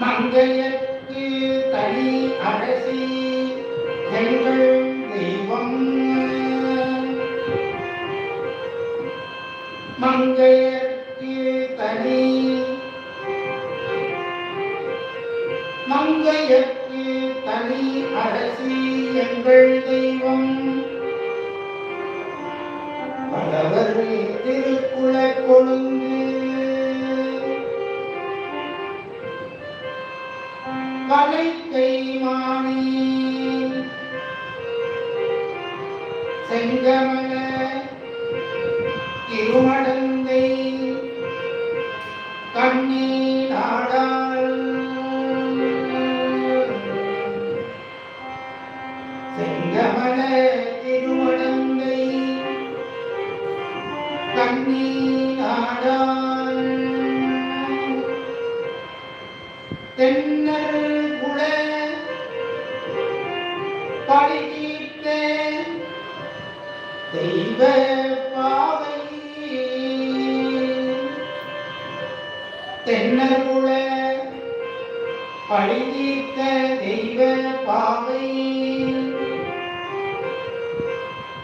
மங்கையற்கு தனி அரசி எங்கள் தெய்வம். மங்கையற்கு தனி மங்கையற்கு தனி அரசி எங்கள் தெய்வம். கலைக்கை மாணி செங்கமல திருமடந்தை கண்ணீராடாள் செங்கமல திருமடந்தை கண்ணீராடாள் தென்னர் குல பழிதீர்த்த தெய்வ பாவை. தென்னல் குல பழிதீர்த்த தெய்வ பாவை.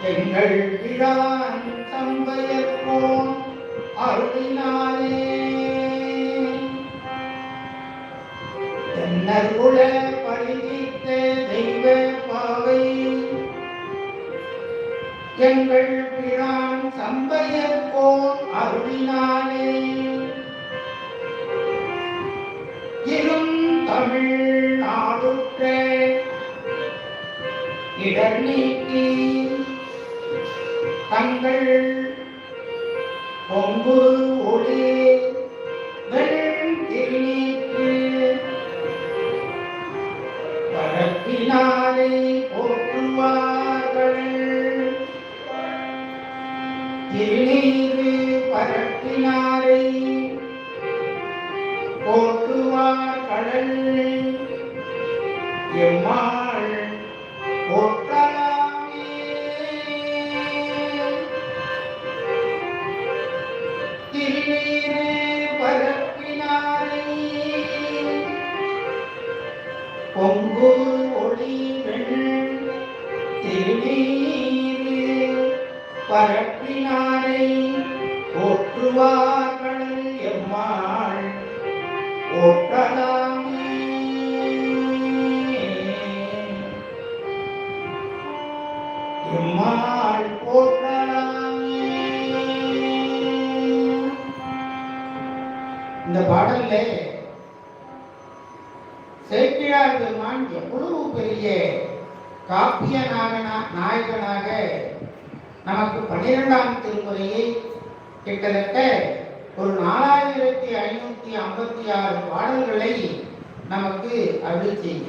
எங்கள் பிரான் சம்பயப்போம் அருளினாலே. தெய்வ எங்கள் பிரான் சம்பயப்போம் அருளினாலே இரும் தமிழ் நாடுற்ற இடர் நீக்கி தங்கள் பொங்கு ஒளி வெண் பரப்பினாலே போற்றுவார். திருநீரு பரப்பினாரை. போற்றுவார் கடல் எம்மாள் போற்றலாமே. திருநீரு பரப்பினாரை. பொங்கு ஒளி பெண் திருநீரு பரப்பினாரை போற்றுவார்கள் எம்மாள். போற்றலாமே. எம்மாள் போற்றலாமே. இந்த பாடல்ல சேக்கிழார் பெருமான் எவ்வளவு பெரிய காப்பிய நாயகனாக நமக்கு பன்னிரெண்டாம் திருமுறையை கிட்டத்தட்ட ஒரு நாலாயிரத்தி ஐநூத்தி ஐம்பத்தி ஆறு பாடல்களை நமக்கு அருள் செய்யும்.